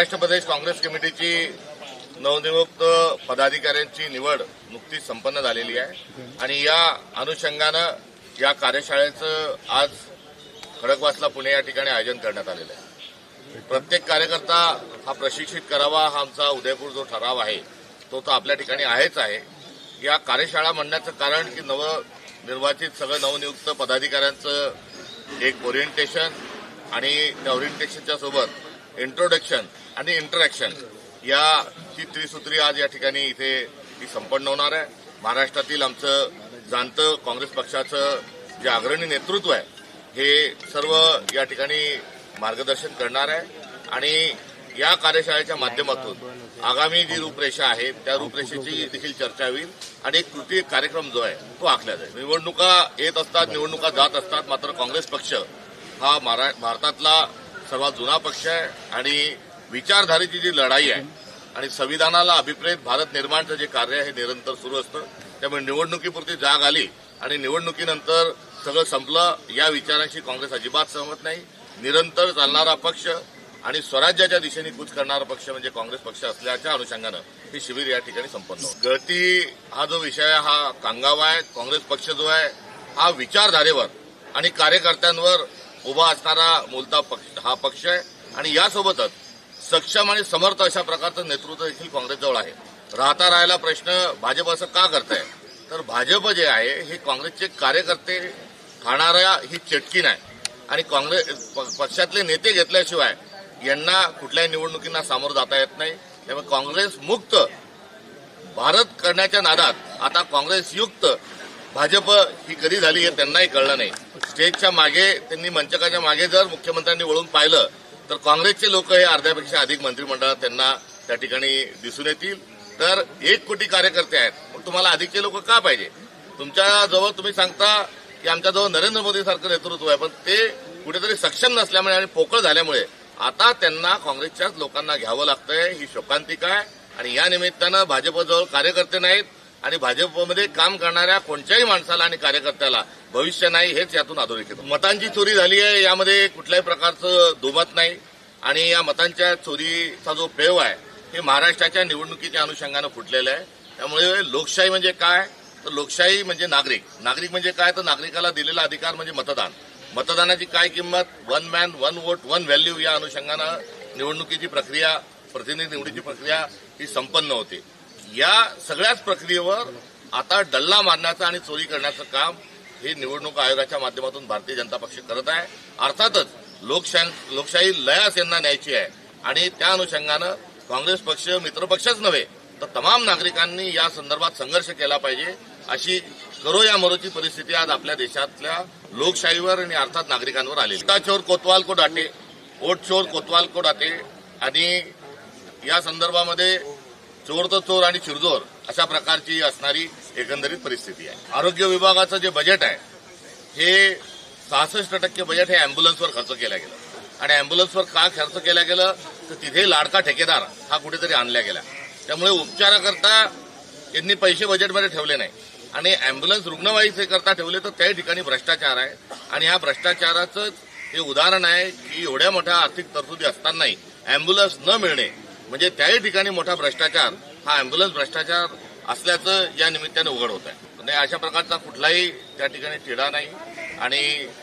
महाराष्ट्र प्रदेश काँग्रेस कमिटीची नवनियुक्त पदाधिकाऱ्यांची निवड नुकतीच संपन्न झालेली आहे. आणि या अनुषंगानं या कार्यशाळेचं आज खडकवासला पुणे या ठिकाणी आयोजन करण्यात आलेलं आहे. प्रत्येक कार्यकर्ता हा प्रशिक्षित करावा हा आमचा उदयपूर जो ठराव आहे तो तर आपल्या ठिकाणी आहेच आहे. या कार्यशाळा म्हणण्याचं कारण की नवनिर्वाचित सगळं नवनियुक्त पदाधिकाऱ्यांचं एक ओरिएंटेशन आणि त्या ओरिएंटेशनच्या सोबत इंट्रोडक्शन आणि इंटरॅक्शन. या ही त्रिसूत्री आज या ठिकाणी इथे ती संपन्न होणार आहे. महाराष्ट्रातील आमचं जाणतं काँग्रेस पक्षाचं जे अग्रणी नेतृत्व आहे हे सर्व या ठिकाणी मार्गदर्शन करणार आहे. आणि या कार्यशाळेच्या माध्यमातून आगामी जी रूपरेषा आहे त्या रूपरेषेची देखील चर्चा होईल. आणि एक कृती कार्यक्रम जो आहे तो आखला जाईल. निवडणुका येत असतात निवडणुका जात असतात मात्र काँग्रेस पक्ष हा महारा- भारतातला सर्वात जुना पक्ष आहे. आणि विचारधारेची जी लढाई आहे आणि संविधानाला अभिप्रेत भारत निर्माणचं जे कार्य आहे हे निरंतर सुरू असतं. त्यामुळे निवडणुकीपुरती जाग आली आणि निवडणुकीनंतर सगळं संपलं या विचारांशी काँग्रेस अजिबात सहमत नाही. निरंतर चालणारा पक्ष आणि स्वराज्याच्या दिशेने कूच करणारा पक्ष म्हणजे काँग्रेस पक्ष असल्याच्या अनुषंगानं हे शिबिर या ठिकाणी संपन्न गळती हा जो विषय आहे हा कांगावा आहे काँग्रेस पक्ष जो आहे हा विचारधारेवर आणि कार्यकर्त्यांवर उभा असणारा मूलता पक्ष हा पक्ष आहे. आणि यासोबतच सक्षम आणि समर्थ अशा प्रकारचं नेतृत्व देखील काँग्रेसजवळ आहे. राहता राहायला प्रश्न भाजप असं का करताय? तर भाजप जे आहे हे काँग्रेसचे कार्यकर्ते खाणाऱ्या ही चटकीन आहे आणि काँग्रेस प- पक्षातले नेते घेतल्याशिवाय यांना कुठल्याही निवडणुकींना सामोरं जाता येत नाही. त्यामुळे काँग्रेस मुक्त भारत करण्याच्या नादात आता काँग्रेस युक्त भाजप ही कधी झाली हे त्यांनाही कळलं नाही. स्टेजच्या मागे त्यांनी मंचकाच्या मागे जर मुख्यमंत्र्यांनी वळून पाहिलं तर काँग्रेसचे लोक हे अर्ध्यापेक्षा अधिक मंत्रिमंडळात त्यांना त्या ठिकाणी दिसून येतील. तर एक कोटी कार्यकर्ते आहेत. मग तुम्हाला अधिकचे लोक का पाहिजे? तुमच्याजवळ तुम्ही सांगता की आमच्याजवळ नरेंद्र मोदी सारखं नेतृत्व आहे पण ते कुठेतरी सक्षम नसल्यामुळे आणि पोकळ झाल्यामुळे आता त्यांना काँग्रेसच्याच लोकांना घ्यावं लागतंय. ही शोकांतिका आहे. आणि या निमित्तानं भाजपजवळ कार्यकर्ते नाहीत. आणि भाजपमध्ये काम करणाऱ्या कोणत्याही माणसाला आणि कार्यकर्त्याला भविष्य नाही हेच यातून अधोरेखित मतांची चोरी झाली आहे यामध्ये कुठल्याही प्रकारचं दुमत नाही. आणि या मतांच्या चोरीचा जो पेव आहे हे महाराष्ट्राच्या निवडणुकीच्या अनुषंगानं फुटलेलं आहे. त्यामुळे लोकशाही म्हणजे काय? तर लोकशाही म्हणजे नागरिक. नागरिक म्हणजे काय? तर नागरिकाला दिलेला अधिकार म्हणजे मतदान. मतदानाची काय किंमत? One man one vote one value या अनुषंगानं निवडणुकीची प्रक्रिया प्रतिनिधी निवडीची प्रक्रिया ही संपन्न होते. या सगळ्याच प्रक्रियेवर आता डल्ला मारण्याचं आणि चोरी करण्याचं काम हे निवडणूक आयोगाच्या माध्यमातून भारतीय जनता पक्ष करत आहे. अर्थातच लोकशा लोकशाही लयास यांना न्यायची आहे. आणि त्या अनुषंगानं काँग्रेस पक्ष मित्रपक्षच नव्हे तर तमाम नागरिकांनी या संदर्भात संघर्ष केला पाहिजे अशी करो या मरोची परिस्थिती आज आपल्या देशातल्या लोकशाहीवर आणि अर्थात नागरिकांवर आलेली चोर कोतवाल को डाटे ओट चोर कोतवाल को डाटे आणि या संदर्भामध्ये चोर तर चोर आणि चिरजोर अशा प्रकारची असणारी एकंदरीत परिस्थिती आहे. आरोग्य विभागाचं जे बजेट आहे हे सहासष्ट टक्के बजेट हे अँब्युलन्सवर खर्च केलं गेलं. आणि अँब्युलन्सवर का खर्च केला गेलं? तर तिथे लाडका ठेकेदार हा कुठेतरी आणला गेला त्यामुळे उपचाराकरता यांनी पैसे बजेटमध्ये ठेवले नाही. आणि अँब्युलन्स रुग्णवाहिसे करता ठेवले तर त्याही ठिकाणी भ्रष्टाचार आहे. आणि ह्या भ्रष्टाचाराचं हे उदाहरण आहे की एवढ्या मोठ्या आर्थिक तरतुदी असतानाही अँब्युलन्स न मिळणे म्हणजे त्याही ठिकाणी मोठा भ्रष्टाचार हा अँब्युलन्स भ्रष्टाचार असल्याचं या निमित्तानं उघड होत आहे म्हणजे आणि अशा प्रकारचा कुठलाही त्या ठिकाणी तिढा नाही आणि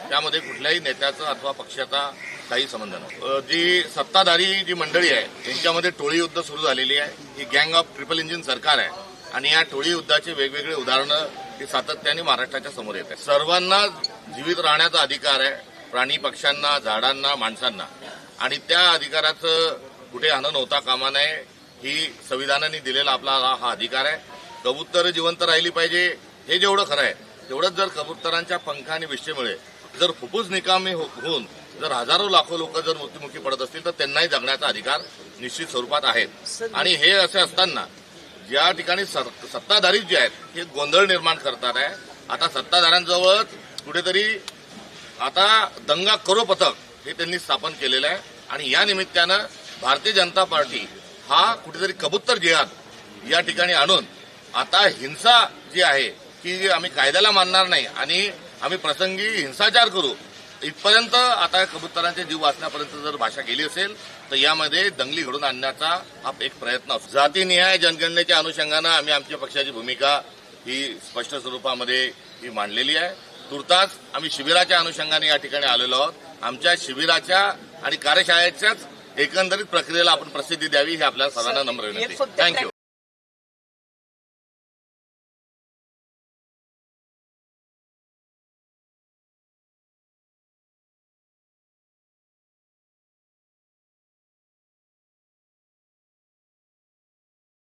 त्यामध्ये कुठल्याही नेत्याचा अथवा पक्षाचा काही संबंध नाही. जी सत्ताधारी जी मंडळी आहे त्यांच्यामध्ये टोळी युद्ध सुरू झालेली आहे. ही गँग ऑफ ट्रिपल इंजिन सरकार आहे. आणि या टोळी युद्धाची वेगवेगळे उदाहरणं ही सातत्याने महाराष्ट्राच्या समोर येत आहे सर्वांना जीवित राहण्याचा अधिकार आहे. प्राणी पक्ष्यांना झाडांना माणसांना. आणि त्या अधिकाराचं कुठे हनन होता कामा नये ही संविधानाने दिलेला आपला हा अधिकार आहे. कबूतर जिवंत राहिली पाहिजे हे जेवढं खरं आहे तेवढंच जर कबुतरांच्या पंख आणि विष्ठेमुळे जर फुफ्फुस निकामी हो- होऊन जर हजारो लाखो लोक जर मृत्युमुखी पडत असतील तर त्यांनाही जगण्याचा अधिकार निश्चित स्वरूपात आहे. आणि हे असे असताना ज्या ठिकाणी सत्ताधारी जे आहेत हे गोंधळ निर्माण करतात आहे. आता सत्ताधाऱ्यांजवळच कुठेतरी आता दंगा करो पथक हे त्यांनी स्थापन केलेलं आहे. आणि या निमित्तानं भारतीय जनता पार्टी हा कुठेतरी कबूतर जिहाद या ठिकाणी आणून आता हिंसा जी आहे की आम्ही कायद्याला मानणार नाही आणि आम्ही प्रसंगी हिंसाचार करू. इथपर्यंत आता कबुतरांचे जीव वाचण्यापर्यंत जर भाषा गेली असेल तर यामध्ये दंगली घडून आणण्याचा हा एक प्रयत्न असतो. जातीनिहाय जनगणनेच्या अनुषंगानं आम्ही आमच्या पक्षाची भूमिका ही स्पष्ट स्वरूपामध्ये ही मांडलेली आहे. तुर्तास आम्ही शिबिराच्या अनुषंगाने या ठिकाणी आलेलो आहोत. आमच्या शिबिराच्या आणि कार्यशाळेच्याच एकंदरीत प्रक्रियेला आपण प्रसिद्धी द्यावी ही आपल्याला सर्वांना नम्र विनंती. थँक्यू